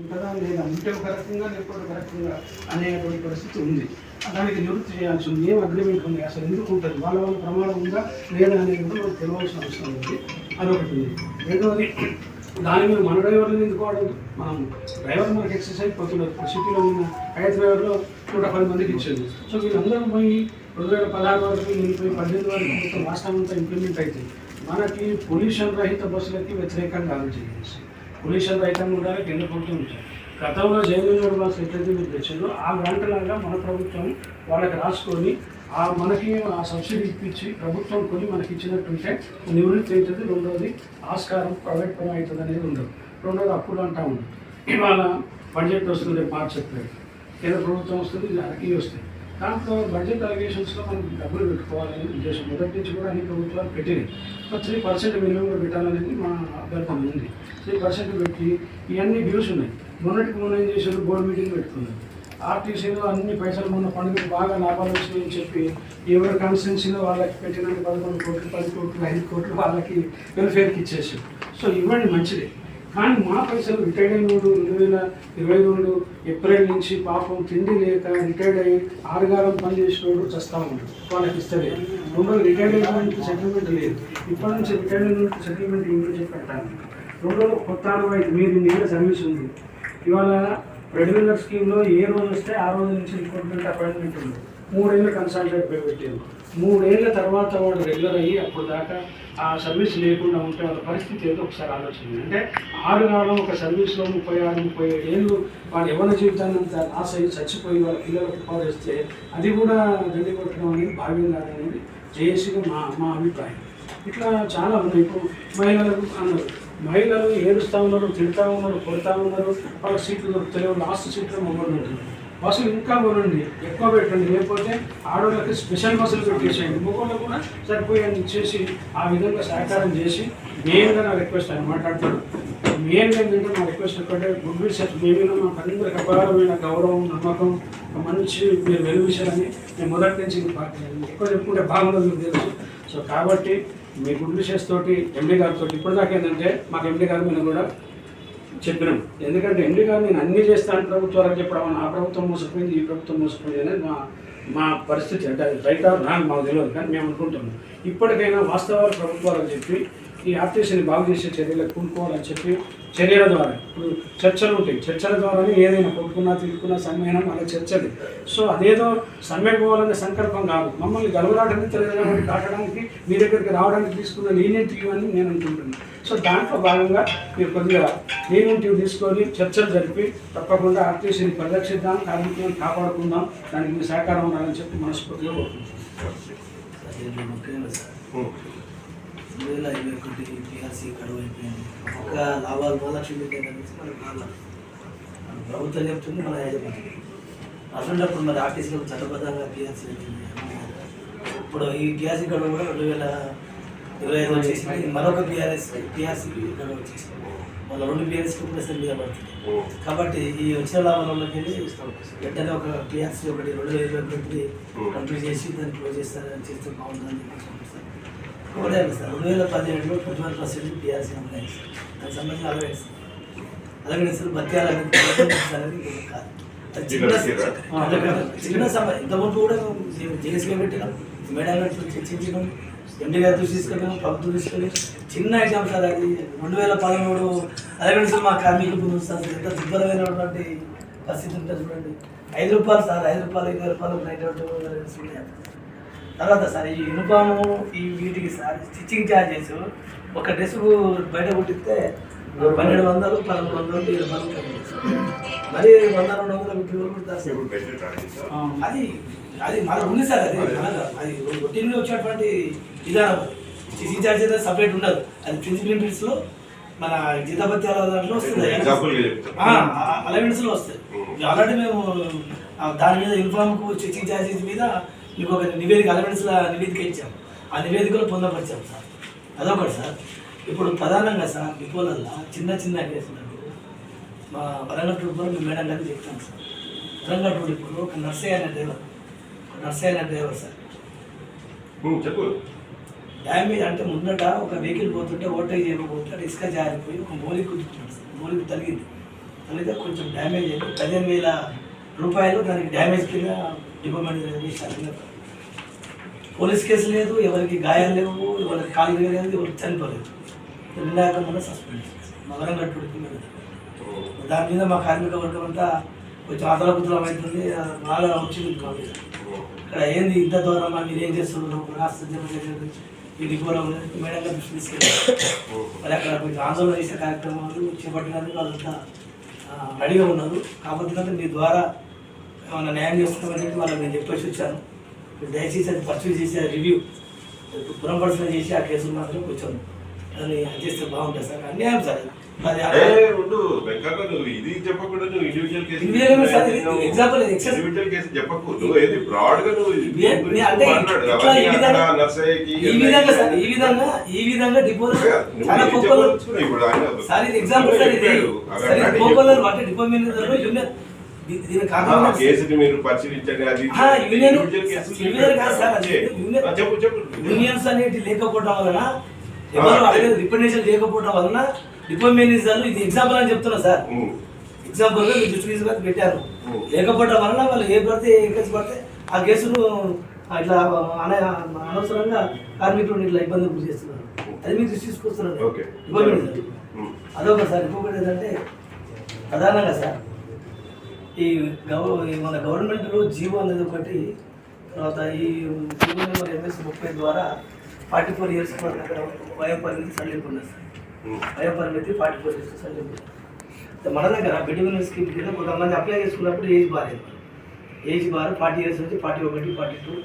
ఉంటుందా లేదా? ఉంటే ఒక రకంగా లేకపోతే ఒక రకంగా అనేటువంటి పరిస్థితి ఉంది. దానికి నివృత్తి చేయాల్సి ఉంది. ఏం అగ్రిమెంట్ ఉంది? అసలు ఎందుకు ఉంటుంది? వాళ్ళ వాళ్ళ ప్రమాదం ఉందా? లేదా అనేది కూడా మనకు తెలియవలసిన అవసరం ఉంది. అదొకటి ఉంది. రెండవది దాని మీద మన డ్రైవర్లు ఎందుకోవడం మనం డ్రైవర్ మనకి ఎక్సర్సైజ్ పోతున్నారు ఇప్పుడు సిటీలో ఉన్న ఐదు డ్రైవర్లో నూట పది మందికి ఇచ్చింది సో వీళ్ళందరూ పోయి రెండు వేల పదహారు వరకు వెళ్ళిపోయి పద్దెనిమిది వరకు మొత్తం రాష్ట్రం అంతా ఇంప్లిమెంట్ అవుతుంది మనకి పొల్యూషన్ రహిత బస్సులకి వ్యతిరేకంగా ఆలోచించేసి పొల్యూషన్ రహితంగా ఉండాలి కేంద్ర ప్రభుత్వం ఉంటాయి గతంలో జైలు బస్సు ఎట్లయితే మీరు తెచ్చిందో ఆ గంటలాగా మన ప్రభుత్వం వాళ్ళకి రాసుకొని ఆ మనకి ఆ సబ్సిడీ ఇప్పించి ప్రభుత్వం కొని మనకి ఇచ్చినట్టుంటే నివృత్తి అవుతుంది రెండోది ఆస్కారం ప్రైవేట్ పని అవుతుంది అనేది ఉండదు. రెండోది అప్పులు అంటా ఉండదు. ఇవాళ బడ్జెట్ వస్తుంది మార్చి చెప్పలేదు కేంద్ర ప్రభుత్వం వస్తుంది ఇది వస్తాయి దాంట్లో బడ్జెట్ అలిగేషన్స్లో మనం డబ్బులు పెట్టుకోవాలని ఉద్దేశం మొదటి నుంచి కూడా అన్ని ప్రభుత్వాలు పెట్టినాయి. త్రీ పర్సెంట్ మినిమం పెట్టాలనేది మా అభ్యర్థన ఉంది. త్రీ పర్సెంట్ పెట్టి ఇవన్నీ డ్యూస్ ఉన్నాయి. మొన్నటికి మొన్న ఏం చేశారు? బోర్డు మీటింగ్ పెట్టుకున్నారు. ఆర్టీసీలో అన్ని పైసలు మొన్న పండుగ బాగా లాభాలు వచ్చినాయని చెప్పి ఎవరి కాన్స్టిట్యున్సీలో వాళ్ళకి పెట్టిన పదకొండు కోట్లు పది కోట్లు ఐదు కోట్లు వాళ్ళకి వెల్ఫేర్కి ఇచ్చేసారు సో ఇవ్వండి మంచిదే. కానీ మా పైసలు రిటైర్డ్ అయినోడు రెండు వేల ఇరవై రెండు ఏప్రిల్ నుంచి పాపం తిండి లేక రిటైర్డ్ అయ్యి ఆరుగారం పని చేసినోడు చస్తా ఉన్నాడు. వాళ్ళకి ఇస్తలేదు రెండు రిటైర్డ్ అయినటువంటి సెటిల్మెంట్ లేదు. ఇప్పటి నుంచి రిటైర్డ్ అయినటువంటి సెటిల్మెంట్ ఇంట్లో చెప్పి పెట్టాలి. రెండు కొత్త అరవై మీరు మీద సర్వీస్ ఉంది. ఇవాళ రెగ్యులర్ స్కీమ్లో ఏ రోజు వస్తే ఆ రోజు నుంచి రిక్రూట్మెంట్ అపాయింట్మెంట్ ఉంది. మూడేళ్ళు కన్సల్టెంట్ పే పెట్టారు మూడేళ్ళ తర్వాత వాడు రెగ్యులర్ అయ్యి అప్పుడు దాకా ఆ సర్వీస్ లేకుండా ఉంటే వాళ్ళ పరిస్థితి ఏదో ఒకసారి ఆలోచన. అంటే ఆరు కాలం ఒక సర్వీస్లో ముప్పై ఆరు ముప్పై ఏడు ఏళ్ళు వాళ్ళు ఎవరి జీవితాన్ని అంత లాస్ అయ్యి చచ్చిపోయి వాళ్ళ పిల్లలకు ఉపాధిస్తే అది కూడా దండి కొట్టడం అనేది భావ్యం కాదనేది జేఏసీగా మా మా అభిప్రాయం. ఇట్లా చాలా ఉన్నాయి. ఇప్పుడు మహిళలకు అన్నారు. మహిళలు ఏడుస్తూ ఉన్నారు తిడతా ఉన్నారు కొడతా ఉన్నారు వాళ్ళ సీట్లు దొరుకుతలేవు లాస్ట్ సీట్లు మొబైల్ ఉంటుంది బస్సులు ఇంకా కొనండి ఎక్కువ పెట్టండి. లేకపోతే ఆడవాళ్ళకి స్పెషల్ బస్సులు పెట్టేసేయండి. మొగోళ్ళు కూడా సరిపోయాన్ని చేసి ఆ విధంగా సహకారం చేసి మెయిన్గా నా రిక్వెస్ట్ ఆయన మాట్లాడతాడు. మెయిన్గా ఏంటంటే నా రిక్వెస్ట్ ఒక్కటే గుడ్ విల్ సెట్ మీ మీద మాకు అందరికి అపారమైన గౌరవం నమ్మకం ఒక మంచి మీరు వెలు విషయాన్ని నేను మొదటి నుంచి ఇది ఎక్కువ చెప్పుకుంటే బాగుండదు మీకు తెలుసు. సో కాబట్టి మీ గుడ్ విషయస్ తోటి ఎండి గారితో ఇప్పటిదాకా ఏంటంటే మాకు ఎండి గారి మీద కూడా చెప్పినాం. ఎందుకంటే ఎండి నేను అన్నీ చేస్తాను ప్రభుత్వాలకు చెప్పడం ఆ ప్రభుత్వం మోసపోయింది ఈ ప్రభుత్వం మోసపోయింది అనేది మా మా పరిస్థితి. అంటే అది రైట్ ఆర్ రాంగ్ మాకు తెలియదు కానీ మేము అనుకుంటున్నాం. ఇప్పటికైనా వాస్తవాలు ప్రభుత్వాలకు చెప్పి ఈ ఆర్టీసీని బాగు చేసే చర్యలకు కూడుకోవాలని చెప్పి చర్యల ద్వారా ఇప్పుడు చర్చలు ఉంటాయి. చర్చల ద్వారానే ఏదైనా కొట్టుకున్నా తిట్టుకున్నా సమ్మేళనం అలా చర్చలు. సో అదేదో సమ్మెకు పోవాలనే సంకల్పం కాదు. మమ్మల్ని గలవరాటానికి తెలియడానికి దాటడానికి మీ దగ్గరికి రావడానికి తీసుకున్న లీనియంటీ అని నేను అనుకుంటున్నాను సో దాంట్లో భాగంగా మీరు కొద్దిగా లీనియంటీ తీసుకొని చర్చలు జరిపి తప్పకుండా ఆర్టీసీని పరిరక్షిద్దాం కార్మికులను కాపాడుకుందాం దానికి మీ సహకారం ఉండాలని చెప్పి మనస్ఫూర్తిగా కోరుకుంటున్నాను. రెండు వేల ఇరవై ఒకటి టీఆర్సీ గడువు అయిపోయింది ఒక లాభాలు మూడు లక్షలు పెట్టాయి మనకు లాభాలు మన ప్రభుత్వం చెప్తుంది మన యాజమాన్యం అటువంటిప్పుడు మరి ఆర్టీసీలో చట్టబద్ధంగా టీఆర్సీ పెట్టింది. ఇప్పుడు ఈ టీఆర్సీ గడువు కూడా రెండు వేల ఇరవై ఐదు వచ్చేసింది. మరొక పిఆర్ఎస్ టీఆర్సీ గడువు వచ్చేసింది. వాళ్ళ రెండు పిఆర్ఎస్ కూడా మీద పడుతుంది కాబట్టి ఈ వచ్చిన లాభాలలోకి వెళ్ళి వెంటనే ఒక టీఆర్సీ ఒకటి రెండు వేల ఇరవై ఒకటి కంప్లీట్ చేసి దాన్ని క్లోజ్ చేస్తారని చేస్తే బాగుంటుందని చెప్పి సార్ రెండు వేల పదిహేడులో ట్వంటీ వన్ పర్సెంట్ అమలు సార్ దానికి సంబంధించి అలాగే సార్ అలాగే సార్ బత్యాలు అనేది కాదు. చిన్న సమయం ఇంతకుముందు కూడా జేసీగా పెట్టినాం మేడం చర్చించినాం ఎండి గారి దృష్టి తీసుకెళ్ళాం ప్రభుత్వం తీసుకెళ్ళి చిన్న ఎగ్జామ్ సార్ అది. రెండు వేల పదమూడు అలాగే సార్ మా కార్మికులు పొందుతుంది సార్ ఎంత దుర్భరమైనటువంటి పరిస్థితి ఉంటుంది చూడండి. ఐదు రూపాయలు సార్ ఐదు రూపాయలు ఇరవై రూపాయలు నైట్ తర్వాత సార్ ఈ యూనిఫాము ఈ వీటికి సార్ స్టిచ్చింగ్ ఛార్జెస్ ఒక డ్రెస్ బయట కుట్టిస్తే పన్నెండు వందలు పదమూడు వందలు ఇరవై వందలు. మరి వంద రెండు వందలు ముప్పై వేలు కుడతారు సార్. అది అది మన ఉంది సార్ అది అది. రొటీన్లో వచ్చేటువంటి విధానం. స్టిచ్చింగ్ ఛార్జ్ అనేది సపరేట్ ఉండదు. అది ప్రిన్సిపల్లో మన జీతభత్యాల దాంట్లో వస్తుంది. ఎగ్జాంపుల్ చెప్తాను అలవెన్స్లో వస్తాయి. ఆల్రెడీ మేము ఆ, దాని మీద యూనిఫామ్కు స్టిచ్చింగ్ ఛార్జెస్ మీద మీకు ఒక నివేదిక అలవెన్స్ నివేదిక ఇచ్చాం. ఆ నివేదికలో పొందపరిచాం సార్. అదొకటి సార్. ఇప్పుడు ప్రధానంగా సార్ డిపోలల్లో చిన్న చిన్న కేసులకు మా వరంగల్ ట్రూప్లో మేము మేడం గారికి చెప్తాం సార్. వరంగల్ ట్రూప్లో ఒక నర్సయ్య అనే డ్రైవర్ ఒక నర్సయ్య అనే డ్రైవర్ సార్. చెప్పు. డ్యామేజ్ అంటే ముందట ఒక వెహికల్ పోతుంటే ఓవర్టేక్ చేయకపోతే ఇసుక జారిపోయి ఒక మూలికి కుట్టుకున్నాడు సార్. మూలికి తగిలింది. అనేది కొంచెం డ్యామేజ్ అయింది. పదిహేను వేల రూపాయలు దానికి డ్యామేజ్ కింద చేశారు పోలీస్ కేసు లేదు ఎవరికి గాయాలు లేవు ఎవరికి కాలు లేదు ఎవరికి చనిపోలేదు. నిండాక మొన్న సస్పెండ్ మగరం కట్టుకుంటుంది దాని మీద మా కార్మిక వర్గం అంతా కొంచెం అదలబుద్ధలం అవుతుంది బాగా వచ్చింది ఇక్కడ ఏంది ఇంత దూరం మీరు ఏం చేస్తున్నారు ఇది కూడా మేడం గారు తీసుకెళ్ళారు. మరి అక్కడ కొంచెం ఆందోళన చేసే కార్యక్రమాలు చేపట్టడానికి వాళ్ళంతా రెడీగా ఉన్నారు. కాకపోతే మీ ద్వారా ఏమైనా న్యాయం చేస్తున్నామని వాళ్ళకి నేను చెప్పేసి వచ్చాను. దయచేసి అది పర్సూ చేసి రివ్యూ పురంపరచన చేసి ఆ కేసులు మాత్రం కొంచెం దాన్ని చేస్తే బాగుంటుంది సార్. అన్యాయం సార్. అది అవన్నీ ఈ విధంగా- ఈ విధంగా సార్ ఈ విధంగా ఈ విధంగా డిపో నువ్వు చాలా సార్ ఇది ఎగ్జాంపుల్ సార్ ఇది. చెప్పాడు. సార్ ఇది అక్కడ గోపాల్ చెప్పు. అంటే డిపో మేనేజర్ యూనియన్ యూనియన్స్ అనేటి లేకపోవడం వలన ఎవరు రిప్రజెంటేషన్ లేకపోవడం వలన మేనేజర్లు ఇది ఎగ్జాంపుల్ అని చెప్తున్నా సార్. ఎగ్జాంపుల్గా మీరు దృష్టి తీసుకొని పెట్టారు. లేకపోవడం వలన వాళ్ళు ఏ పడితే ఏ కేసు పడితే ఆ కేసును ఇట్లా అన అనవసరంగా కార్మికులను ఇట్లా ఇబ్బందులు గురి చేస్తున్నారు. అది మీరు దృష్టి తీసుకొస్తున్నారు. అదొక సార్ ఇంకొకటి ఏంటంటే ప్రధానంగా సార్ ఈ గవ మన గవర్నమెంట్లో జీవో అనేది ఒకటి తర్వాత ఈ జీవో నెంబర్ ఎంఎస్ ముప్పై ద్వారా ఫార్టీ ఫోర్ ఇయర్స్ అక్కడ వయో పరిమితి సడలింపు ఉన్నది సార్. వయో పరిమితి ఫార్టీ ఫోర్ ఇయర్స్ సడలింపు మన దగ్గర బెడ్యూల్ స్కీమ్ కింద కొంతమంది అప్లై చేసుకున్నప్పుడు age bar age bar forty years నుంచి ఫార్టీ ఒకటి ఫార్టీ టూ